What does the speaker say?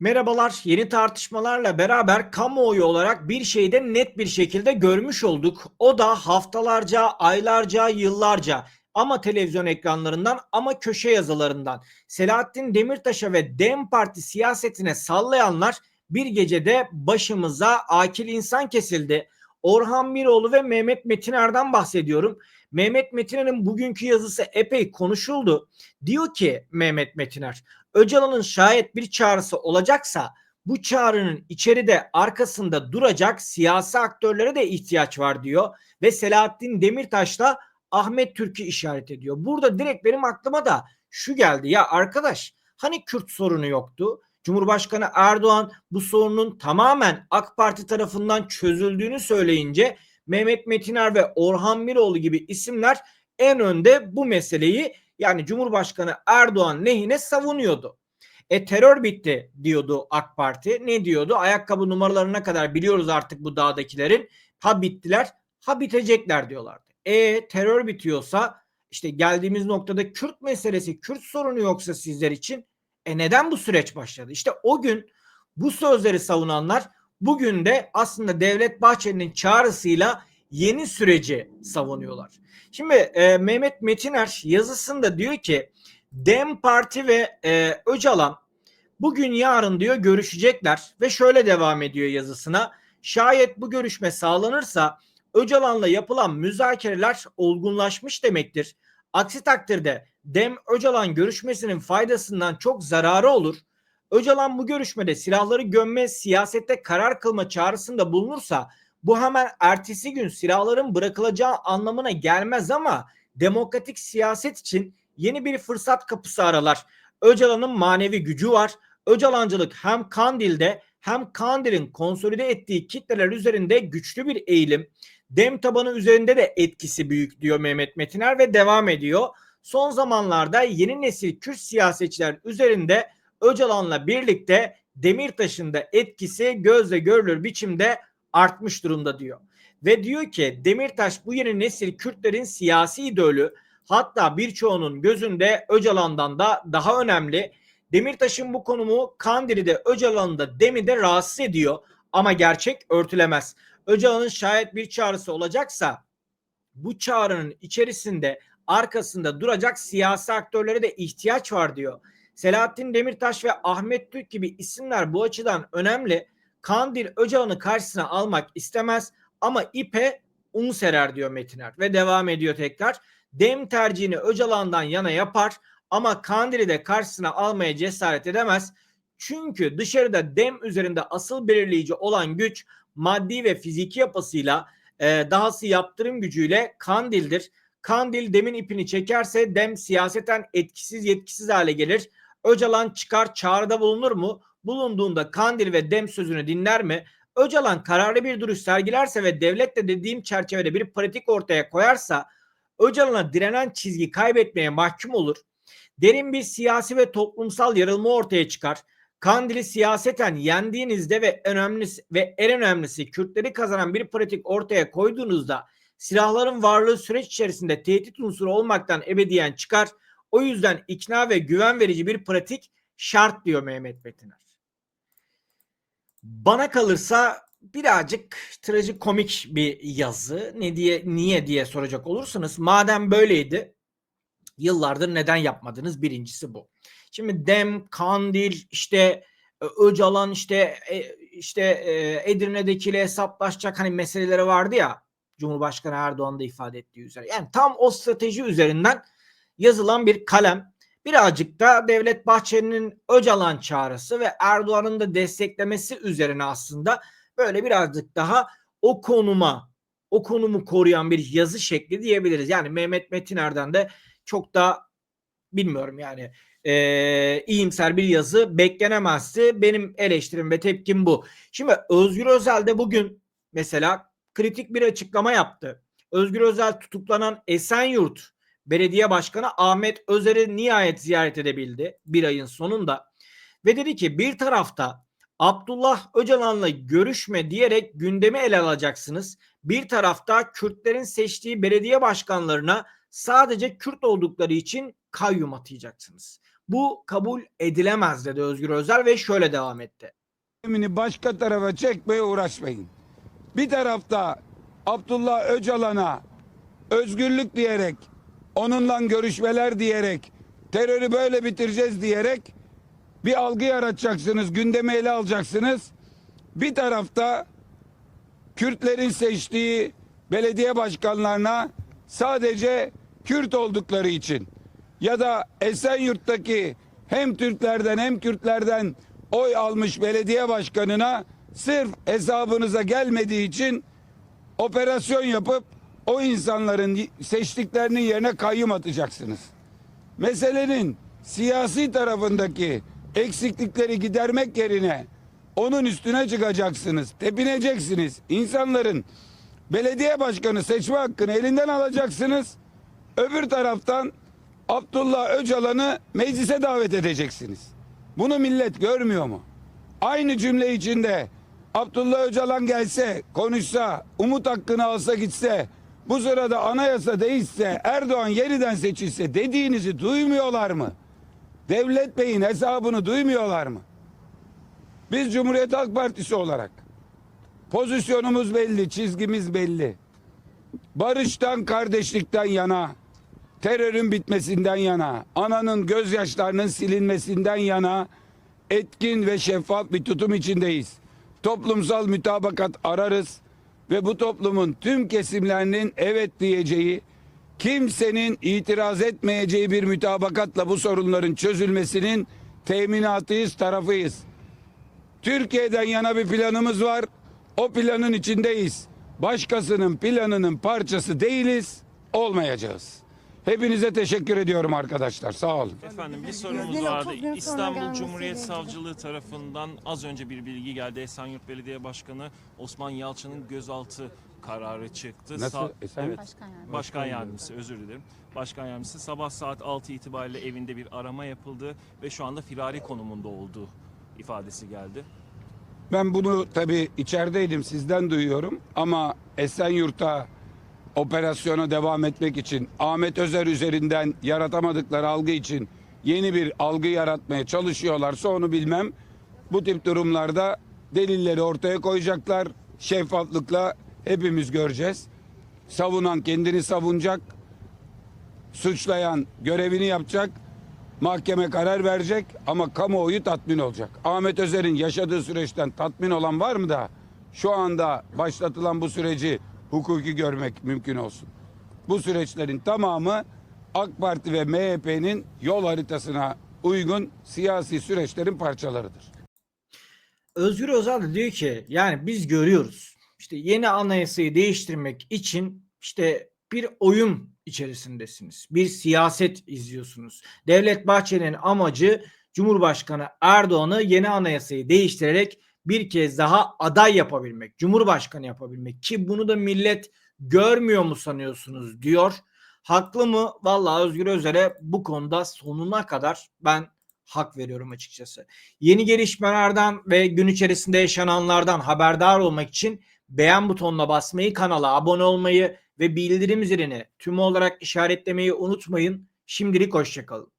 Merhabalar. Yeni tartışmalarla beraber kamuoyu olarak bir şeyde net bir şekilde görmüş olduk. O da haftalarca, aylarca, yıllarca ama televizyon ekranlarından ama köşe yazılarından Selahattin Demirtaş'a ve DEM Parti siyasetine sallayanlar bir gecede başımıza akil insan kesildi. Orhan Miroğlu ve Mehmet Metiner'den bahsediyorum. Mehmet Metiner'in bugünkü yazısı epey konuşuldu. Diyor ki Mehmet Metiner, Öcalan'ın şayet bir çağrısı olacaksa bu çağrının içeride arkasında duracak siyasi aktörlere de ihtiyaç var diyor ve Selahattin Demirtaş da Ahmet Türk'ü işaret ediyor. Burada direkt benim aklıma da şu geldi ya arkadaş hani Kürt sorunu yoktu? Cumhurbaşkanı Erdoğan bu sorunun tamamen AK Parti tarafından çözüldüğünü söyleyince Mehmet Metiner ve Orhan Miroğlu gibi isimler en önde bu meseleyi yani Cumhurbaşkanı Erdoğan lehine savunuyordu. E terör bitti diyordu AK Parti. Ne diyordu? Ayakkabı numaralarına kadar biliyoruz artık bu dağdakilerin. Ha bittiler ha bitecekler diyorlardı. E terör bitiyorsa işte geldiğimiz noktada Kürt meselesi, Kürt sorunu yoksa sizler için e neden bu süreç başladı? İşte o gün bu sözleri savunanlar bugün de aslında Devlet Bahçeli'nin çağrısıyla yeni süreci savunuyorlar. Şimdi e, Mehmet Metiner yazısında diyor ki Dem Parti ve e, Öcalan bugün yarın diyor görüşecekler ve şöyle devam ediyor yazısına. Şayet bu görüşme sağlanırsa Öcalan'la yapılan müzakereler olgunlaşmış demektir. Aksi takdirde Dem Öcalan görüşmesinin faydasından çok zararı olur. Öcalan bu görüşmede silahları gömme, siyasette karar kılma çağrısında bulunursa bu hemen ertesi gün silahların bırakılacağı anlamına gelmez ama demokratik siyaset için yeni bir fırsat kapısı aralar. Öcalan'ın manevi gücü var. Öcalancılık hem Kandil'de hem Kandil'in konsolide ettiği kitleler üzerinde güçlü bir eğilim. Dem tabanı üzerinde de etkisi büyük diyor Mehmet Metiner ve devam ediyor. Son zamanlarda yeni nesil Kürt siyasetçiler üzerinde Öcalan'la birlikte Demirtaş'ın da etkisi gözle görülür biçimde artmış durumda diyor. Ve diyor ki Demirtaş bu yeni nesil Kürtlerin siyasi idolü hatta birçoğunun gözünde Öcalan'dan da daha önemli. Demirtaş'ın bu konumu Kandili'de Öcalan'da Demir'de rahatsız ediyor ama gerçek örtülemez. Öcalan'ın şayet bir çağrısı olacaksa bu çağrının içerisinde arkasında duracak siyasi aktörlere de ihtiyaç var diyor. Selahattin Demirtaş ve Ahmet Türk gibi isimler bu açıdan önemli. Kandil Öcalan'ı karşısına almak istemez ama ipe un serer diyor Metiner ve devam ediyor tekrar. Dem tercihini Öcalan'dan yana yapar ama Kandil'i de karşısına almaya cesaret edemez. Çünkü dışarıda Dem üzerinde asıl belirleyici olan güç maddi ve fiziki yapısıyla e, dahası yaptırım gücüyle Kandil'dir. Kandil Dem'in ipini çekerse Dem siyaseten etkisiz yetkisiz hale gelir. Öcalan çıkar çağrıda bulunur mu? Bulunduğunda Kandil ve Dem sözünü dinler mi? Öcalan kararlı bir duruş sergilerse ve devlet de dediğim çerçevede bir pratik ortaya koyarsa Öcalan'a direnen çizgi kaybetmeye mahkum olur. Derin bir siyasi ve toplumsal yarılma ortaya çıkar. Kandil'i siyaseten yendiğinizde ve önemlisi ve en önemlisi Kürtleri kazanan bir pratik ortaya koyduğunuzda silahların varlığı süreç içerisinde tehdit unsuru olmaktan ebediyen çıkar. O yüzden ikna ve güven verici bir pratik şart diyor Mehmet Betiner. Bana kalırsa birazcık trajikomik bir yazı. Ne diye niye diye soracak olursanız madem böyleydi yıllardır neden yapmadınız? Birincisi bu. Şimdi Dem, Kandil, işte e, Öcalan işte e, işte e, Edirne'dekiyle hesaplaşacak hani meseleleri vardı ya Cumhurbaşkanı Erdoğan da ifade ettiği üzere. Yani tam o strateji üzerinden yazılan bir kalem. Birazcık da Devlet Bahçeli'nin Öcalan çağrısı ve Erdoğan'ın da desteklemesi üzerine aslında böyle birazcık daha o konuma o konumu koruyan bir yazı şekli diyebiliriz. Yani Mehmet Metiner'den de çok da bilmiyorum yani e, iyimser bir yazı beklenemezdi. Benim eleştirim ve tepkim bu. Şimdi Özgür Özel de bugün mesela kritik bir açıklama yaptı. Özgür Özel tutuklanan Esenyurt Belediye Başkanı Ahmet Özer'i nihayet ziyaret edebildi bir ayın sonunda. Ve dedi ki bir tarafta Abdullah Öcalan'la görüşme diyerek gündemi ele alacaksınız. Bir tarafta Kürtlerin seçtiği belediye başkanlarına sadece Kürt oldukları için kayyum atayacaksınız. Bu kabul edilemez dedi Özgür Özel ve şöyle devam etti. Başka tarafa çekmeye uğraşmayın. Bir tarafta Abdullah Öcalan'a özgürlük diyerek, onunla görüşmeler diyerek, terörü böyle bitireceğiz diyerek bir algı yaratacaksınız, gündeme ele alacaksınız. Bir tarafta Kürtlerin seçtiği belediye başkanlarına sadece Kürt oldukları için ya da Esenyurt'taki hem Türklerden hem Kürtlerden oy almış belediye başkanına sırf hesabınıza gelmediği için operasyon yapıp o insanların seçtiklerinin yerine kayyum atacaksınız. Meselenin siyasi tarafındaki eksiklikleri gidermek yerine onun üstüne çıkacaksınız, tepineceksiniz. İnsanların belediye başkanı seçme hakkını elinden alacaksınız. Öbür taraftan Abdullah Öcalan'ı meclise davet edeceksiniz. Bunu millet görmüyor mu? Aynı cümle içinde Abdullah Öcalan gelse, konuşsa, umut hakkını alsa gitse, bu sırada anayasa değişse, Erdoğan yeniden seçilse dediğinizi duymuyorlar mı? Devlet Bey'in hesabını duymuyorlar mı? Biz Cumhuriyet Halk Partisi olarak pozisyonumuz belli, çizgimiz belli. Barıştan, kardeşlikten yana, terörün bitmesinden yana, ananın gözyaşlarının silinmesinden yana etkin ve şeffaf bir tutum içindeyiz. Toplumsal mütabakat ararız ve bu toplumun tüm kesimlerinin evet diyeceği, kimsenin itiraz etmeyeceği bir mütabakatla bu sorunların çözülmesinin teminatıyız, tarafıyız. Türkiye'den yana bir planımız var. O planın içindeyiz. Başkasının planının parçası değiliz, olmayacağız. Hepinize teşekkür ediyorum arkadaşlar. Sağ olun. Efendim bir sorumuz vardı. İstanbul Cumhuriyet. Savcılığı tarafından az önce bir bilgi geldi. Esenyurt Belediye Başkanı Osman Yalçın'ın gözaltı kararı çıktı. Nasıl? Sa- Esenyurt? Evet. Başkan yani. Başkan yardımcısı özür dilerim. Başkan yardımcısı sabah saat 6 itibariyle evinde bir arama yapıldı ve şu anda firari konumunda olduğu ifadesi geldi. Ben bunu tabii içerideydim sizden duyuyorum ama Esenyurt'a operasyona devam etmek için Ahmet Özer üzerinden yaratamadıkları algı için yeni bir algı yaratmaya çalışıyorlarsa onu bilmem. Bu tip durumlarda delilleri ortaya koyacaklar. Şeffaflıkla hepimiz göreceğiz. Savunan kendini savunacak. Suçlayan görevini yapacak. Mahkeme karar verecek ama kamuoyu tatmin olacak. Ahmet Özer'in yaşadığı süreçten tatmin olan var mı da şu anda başlatılan bu süreci hukuki görmek mümkün olsun. Bu süreçlerin tamamı AK Parti ve MHP'nin yol haritasına uygun siyasi süreçlerin parçalarıdır. Özgür Özel de diyor ki yani biz görüyoruz. İşte yeni anayasayı değiştirmek için işte bir oyun içerisindesiniz. Bir siyaset izliyorsunuz. Devlet Bahçeli'nin amacı Cumhurbaşkanı Erdoğan'ı yeni anayasayı değiştirerek bir kez daha aday yapabilmek, Cumhurbaşkanı yapabilmek ki bunu da millet görmüyor mu sanıyorsunuz diyor. Haklı mı? Vallahi Özgür Özel'e bu konuda sonuna kadar ben hak veriyorum açıkçası. Yeni gelişmelerden ve gün içerisinde yaşananlardan haberdar olmak için beğen butonuna basmayı, kanala abone olmayı ve bildirim zilini tüm olarak işaretlemeyi unutmayın. Şimdilik hoşçakalın.